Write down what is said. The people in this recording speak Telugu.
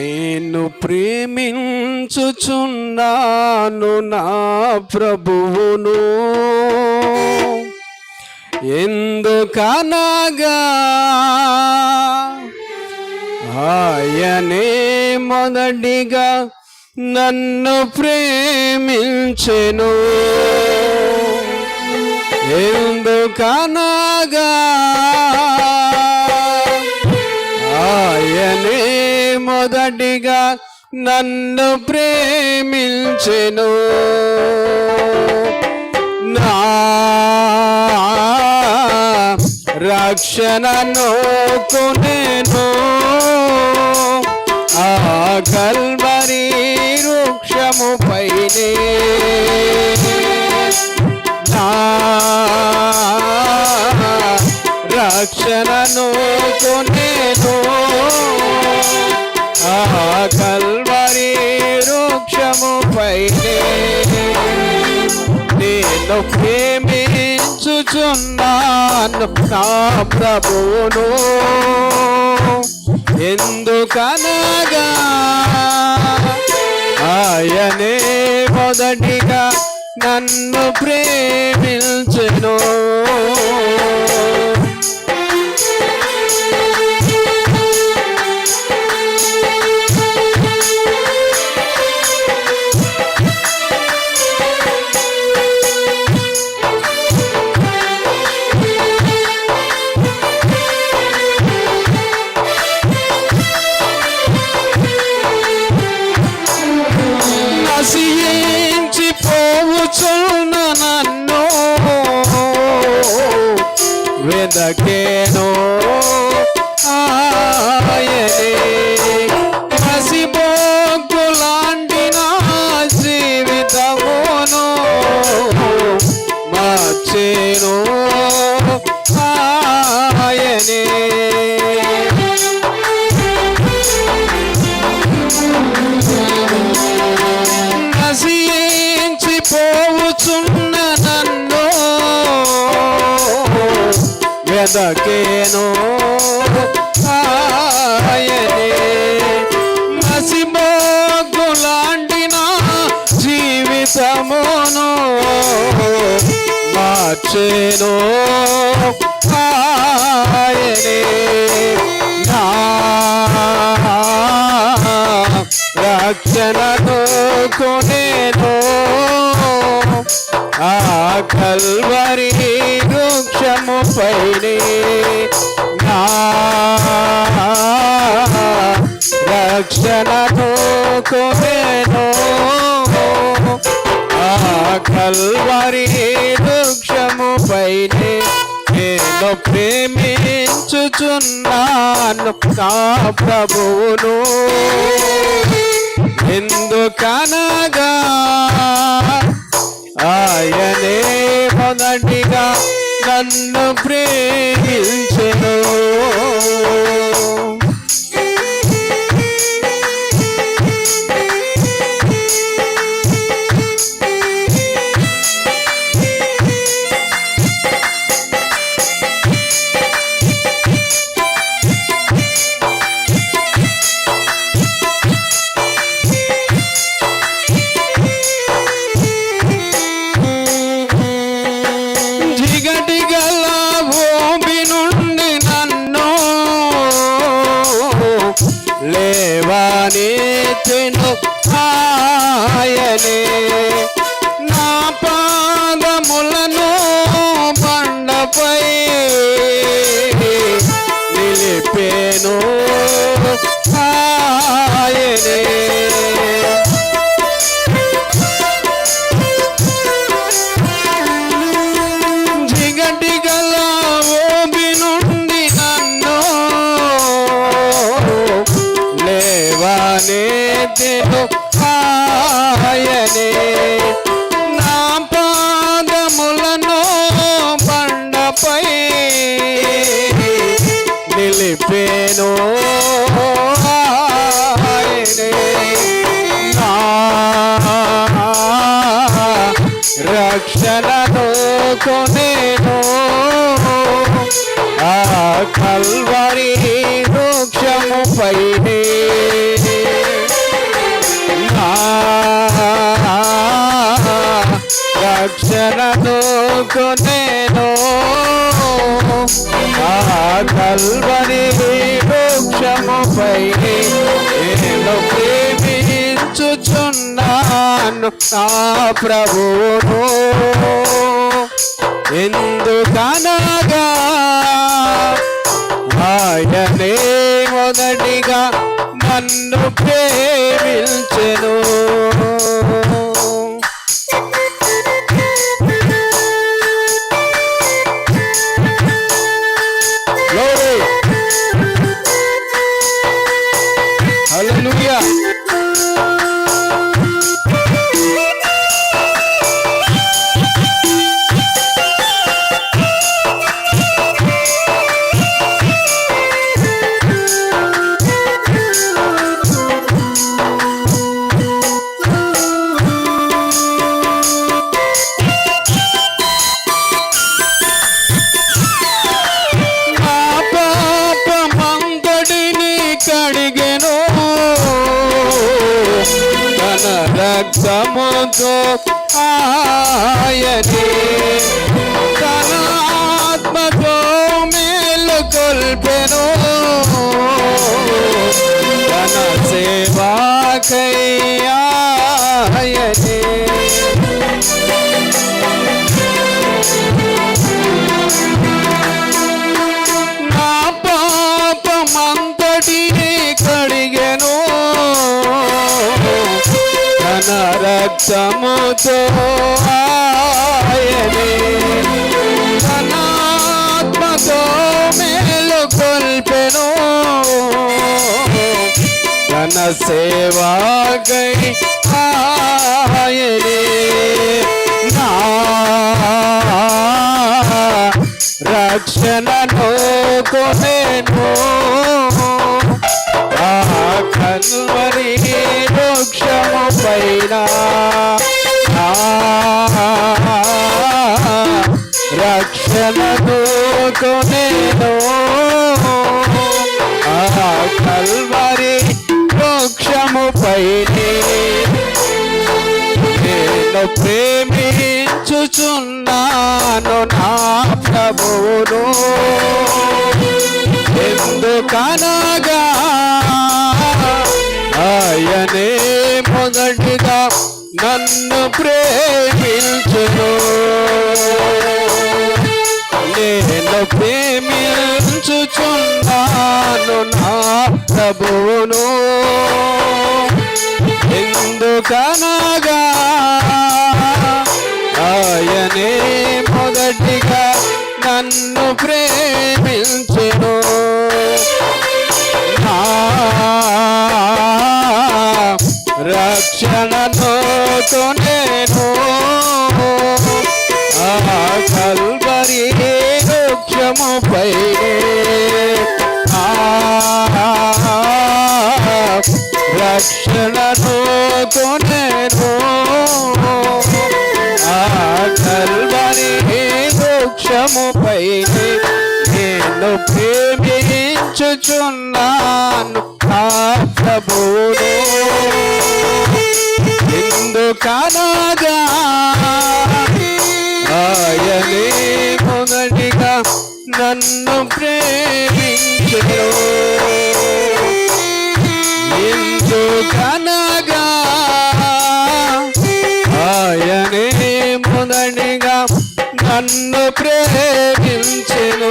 నేను ప్రేమించుచున్నాను నా ప్రభువును. ఎందుకనగా ఆయనే మొదటిగా నన్ను ప్రేమించెను. ఎందుకనగా ఆయనే మొదటిగా నన్ను ప్రేమించెను. నా రక్షణను కొనేను ఆ కల్వరి వృక్షము పైనే. నా రక్షణను కొనేను ఉన్నాను నా ప్రభువును. ఎందుకనగా ఆయనే మొదటిగా నన్ను ప్రేమించెను. వెదకేను ఆయనే వెదకేను ఆయనే నసిమోగులాంటి జీవితమును మార్చేను? ఆయనే నా రక్షణను కొనేను? ఆ కల్వరీ పైనే. నా రక్షణను కల్వరి వృక్షము పైనే నేను ప్రేమించుచున్నాను నా ప్రభువును. ఎందుకనగా ఆయనే మొదటిగా నన్ను ప్రేమించెను. ఆయనే నా పాదములను బండపై నిలిపేను. ఆయనే కల్వరి వృక్షముపై నేను ప్రేమించుచున్నాను నా ప్రభువును. ఎందుకనగా ఆయనే మొదటిగా నన్ను ప్రేమించెను. రక్తముతో ఆయనే. తన మేలు కొల్పెను. తన సేవాకై ఆయనే. నా రక్షణను కొనేను. కొనేను ఆ కల్వరి మోక్షము పైనే. నేను ప్రేమించుచున్నాను నా ప్రభువును. ఎందుకనగా ఆయనే మొదటిగా నన్ను ప్రేమించును. నేను ప్రేమించుచున్నాను నా ప్రభువును. ఎందుకనగా ఆయనే మొదటిగా నన్ను ప్రేమించును. రక్షణతో కొనేను ఆ కల్వరి వృక్షముపై నేను ప్రేమించుచున్నాను ఆ ప్రభువును ఎందుకనగా ఆయనే మొదటిగా నన్ను ప్రేమించను. ఎందుకనగా ప్రేమించెను.